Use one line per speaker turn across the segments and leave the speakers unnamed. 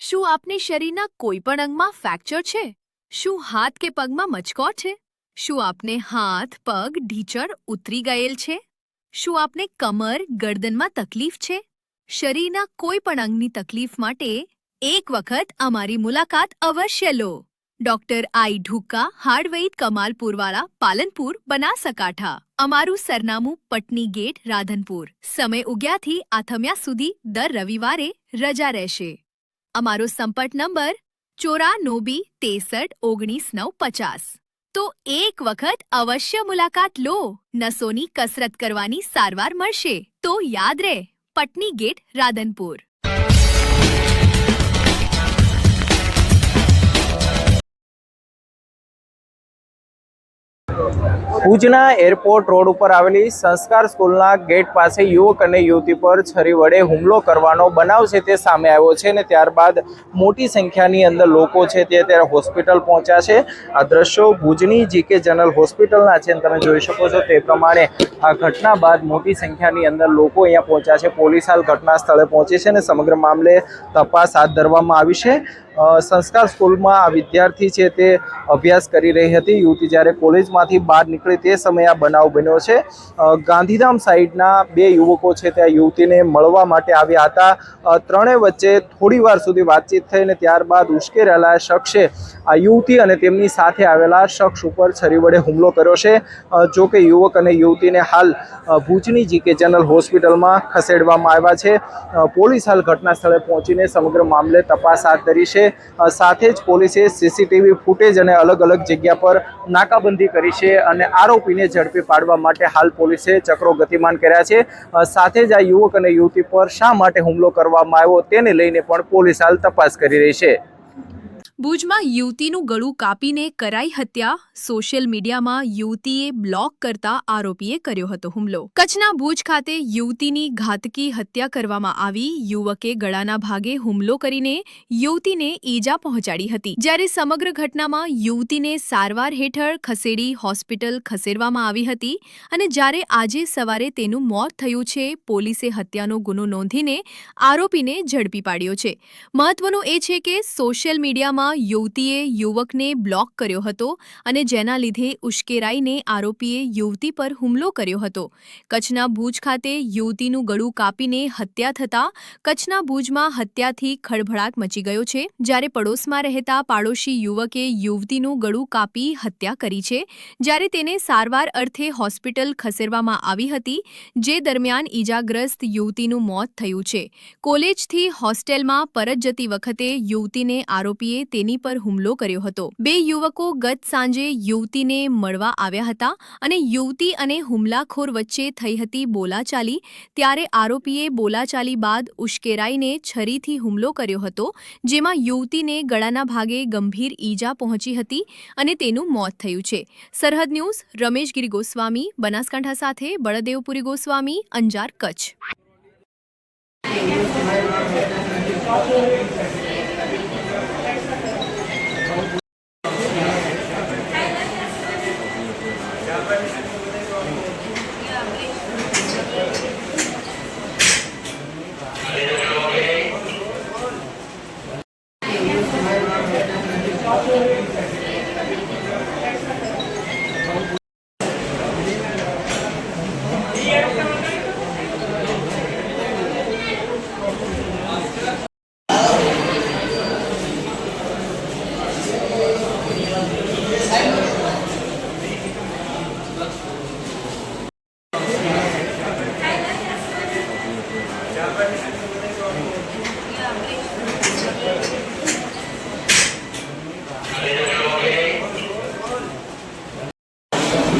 શું આપને શરીરના કોઈ પણ અંગમાં ફ્રેક્ચર છે? શું હાથ કે પગમાં મચકોર છે? શું આપને હાથ, પગ ઢીચર ઉતરી ગયેલ છે? શું આપને કમર, ગરદનમાં તકલીફ છે? શરીરના કોઈ પણ અંગની તકલીફ માટે એક વખત અમારી મુલાકાત અવશ્ય લો. ડોક્ટર આઈ ઢુક્કા હાર્ડવેઇટ કમાલપુરવાળા, પાલનપુર, બનાસકાંઠા. અમારું સરનામું પટની ગેટ, રાધનપુર. સમય ઉગ્યાથી આથમ્યા સુધી દર રવિવારે રજા રહેશે. અમારો સંપર્ક નંબર ચોરાનોબી તેસઠ ઓગણીસ નવ પચાસ. તો એક વખત અવશ્ય મુલાકાત લો. નસોની કસરત કરવાની સારવાર મળશે. તો યાદ રહે, પટની ગેટ રાધનપુર.
ભુજના એરપોર્ટ રોડ ઉપર આવેલી સંસ્કાર સ્કૂલના ગેટ પાસે યુવક અને યુવતી પર છરી વડે હુમલો કરવાનો બનાવ છે તે સામે આવ્યો છે અને ત્યારબાદ મોટી સંખ્યાની અંદર લોકો છે તે અત્યારે હોસ્પિટલ પહોંચ્યા છે. આ દ્રશ્યો ભુજની જીકે જનરલ હોસ્પિટલના છે તમે જોઈ શકો છો તે પ્રમાણે આ ઘટના બાદ મોટી સંખ્યાની અંદર લોકો અહીંયા પહોંચ્યા છે. પોલીસ હાલ ઘટના સ્થળે પહોંચી છે અને સમગ્ર મામલે તપાસ હાથ ધરવામાં આવી છે. સંસ્કાર સ્કૂલમાં આ વિદ્યાર્થી છે તે અભ્યાસ કરી રહી હતી. યુવતી જ્યારે કોલેજમાંથી બહાર નીકળી તે સમયે આ બનાવ બન્યો છે. ગાંધીધામ સાઈડના બે યુવકો છે તે આ યુવતીને મળવા માટે આવ્યા હતા. ત્રણેય વચ્ચે થોડી વાર સુધી વાતચીત થઈ અને ત્યારબાદ ઉશ્કેરેલા શખ્સે આ યુવતી અને તેમની સાથે આવેલા શખ્સ ઉપર છરી વડે હુમલો કર્યો છે. જો કે યુવક અને યુવતીને હાલ ભુજની જીકે જનરલ હોસ્પિટલમાં ખસેડવામાં આવ્યા છે. પોલીસ હાલ ઘટના સ્થળે પહોંચીને સમગ્ર મામલે તપાસ હાથ ધરી છે. સાથે જ પોલીસે સીસીટીવી ફૂટેજ અને અલગ અલગ જગ્યા પર નાકાબંધી કરી છે અને આરોપીને ઝડપી પાડવા માટે હાલ પોલીસે ચક્રો ગતિમાન કર્યા છે. સાથે જ આ યુવક અને યુવતી પર શા માટે હુમલો કરવામાં આવ્યો તેને લઈને પણ પોલીસ હાલ તપાસ કરી રહી છે.
ભુજમાં યુવતીનું ગળું કાપીને કરાઈ હત્યા. સોશિયલ મીડિયામાં યુવતીએ બ્લોક કરતા આરોપીએ કર્યો હતો હુમલો. કચ્છના ભુજ ખાતે યુવતીની ઘાતકી હત્યા કરવામાં આવી. યુવકે ગળાના ભાગે હુમલો કરીને યુવતીને ઈજા પહોંચાડી હતી. જ્યારે સમગ્ર ઘટનામાં યુવતીને સારવાર હેઠળ ખસેડી હોસ્પિટલ ખસેડવામાં આવી હતી અને જ્યારે આજે સવારે તેનું મોત થયું છે, પોલીસે હત્યાનો ગુનો નોંધીને આરોપીને ઝડપી પાડ્યો છે. મહત્વનું એ છે કે સોશિયલ મીડિયામાં યુવતીએ યુવકને બ્લોક કર્યો હતો અને જેના લીધે ઉશ્કેરાઈને આરોપીએ યુવતી પર હુમલો કર્યો હતો. કચ્છના ભુજ ખાતે યુવતીનું ગળું કાપીને હત્યા થતાં કચ્છના ભુજમાં હત્યાથી ખળભળાટ મચી ગયો છે. જ્યારે પડોશમાં રહેતા પાડોશી યુવકે યુવતીનું ગળું કાપી હત્યા કરી છે, જ્યારે તેને સારવાર અર્થે હોસ્પિટલ ખસેડવામાં આવી હતી, જે દરમિયાન ઈજાગ્રસ્ત યુવતીનું મોત થયું છે. કોલેજથી હોસ્ટેલમાં પરત જતી વખતે યુવતીને આરોપીએ તેની પર હુમલો કર્યો હતો. બે યુવકો ગત સાંજે યુવતીને મળવા આવ્યા હતા અને યુવતી અને હુમલાખોર વચ્ચે થઈ હતી બોલાચાલી. ત્યારે આરોપીએ બોલાચાલી બાદ ઉશ્કેરાઈને છરીથી હુમલો કર્યો હતો, જેમાં યુવતીને ગળાના ભાગે ગંભીર ઈજા પહોંચી હતી અને તેનું મોત થયું છે. સરહદ ન્યૂઝ રમેશગીરી ગોસ્વામી, બનાસકાંઠા સાથે બળદેવપુરી ગોસ્વામી, અંજાર કચ્છ.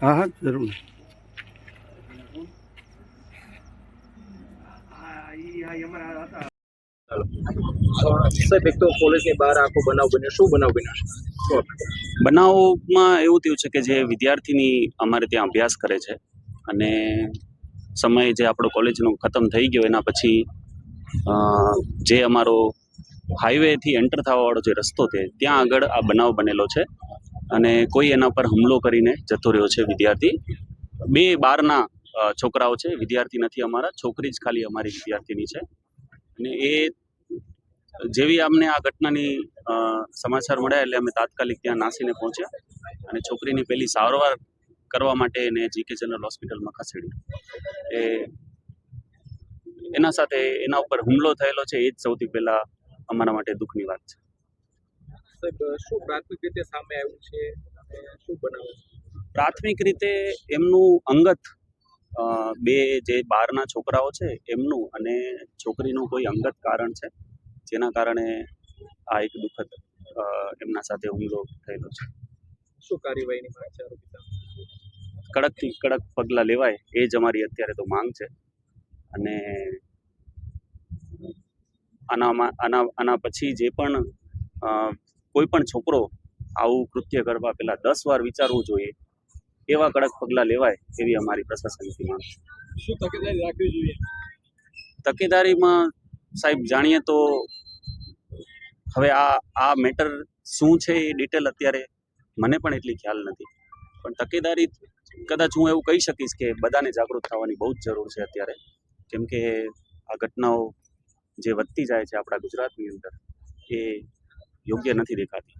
હા
હા જરૂર.
સાહેબ એક તો કોલેજની બહાર આખો બનાવ બન્યો. શું બનાવ બન્યો
બનાવમાં એવું થયું છે કે જે વિદ્યાર્થીની અમારે ત્યાં અભ્યાસ કરે છે અને સમય જે આપણો કોલેજનો ખતમ થઈ ગયો એના પછી જે અમારો હાઈવેથી એન્ટર થવાવાળો જે રસ્તો છે ત્યાં આગળ આ બનાવ બનેલો છે. અને કોઈ એના પર હુમલો કરીને જતો રહ્યો છે વિદ્યાર્થી. બે બારના છોકરાઓ છે, વિદ્યાર્થી નથી અમારા, છોકરી જ ખાલી અમારી વિદ્યાર્થીની છે. અને એ જેવી અમને આ ઘટનાની સમાચાર મળ્યા એટલે અમે તાત્કાલિક ત્યાં નાસીને પહોંચ્યા અને છોકરીની પહેલી સારવાર કરવા માટે એને જીકે જનરલ હોસ્પિટલમાં ખસેડી એ એના સાથે એના ઉપર હુમલો થયેલો છે, એ જ સૌથી પહેલાં અમારા માટે દુઃખની વાત છે.
સાહેબ શું પ્રાથમિક રીતે સામે આવ્યું છે અને શું છે?
પ્રાથમિક રીતે એમનું અંગત બે જે બહારના છોકરાઓ છે એમનું અને છોકરીનું કોઈ અંગત કારણ છે જેના કારણે આ એક દુઃખદ એમના સાથે હુમલો થયેલો છે.
શું કાર્યવાહીની માંગ છે
કડકથી કડક પગલાં લેવાય એ જ અમારી અત્યારે તો માંગ છે. અને આનામાં આના આના પછી જે પણ કોઈ પણ છોકરો આવું કૃત્ય કરવા પહેલાં દસ વાર વિચારવું જોઈએ એવા કડક પગલાં લેવાય એવી અમારી પ્રશાસનથી માંગ
શું તકેદારી રાખવી જોઈએ?
તકેદારીમાં સાહેબ જાણીએ તો હવે આ આ મેટર શું છે એ ડિટેલ અત્યારે મને પણ એટલી ખ્યાલ નથી. પણ તકેદારી કદાચ હું એવું કહી શકીશ કે બધાને જાગૃત થવાની બહુ જ જરૂર છે અત્યારે. કેમ કે આ ઘટનાઓ જે વધતી જાય છે આપણા ગુજરાતની અંદર એ યોગ્ય નથી દેખાતી.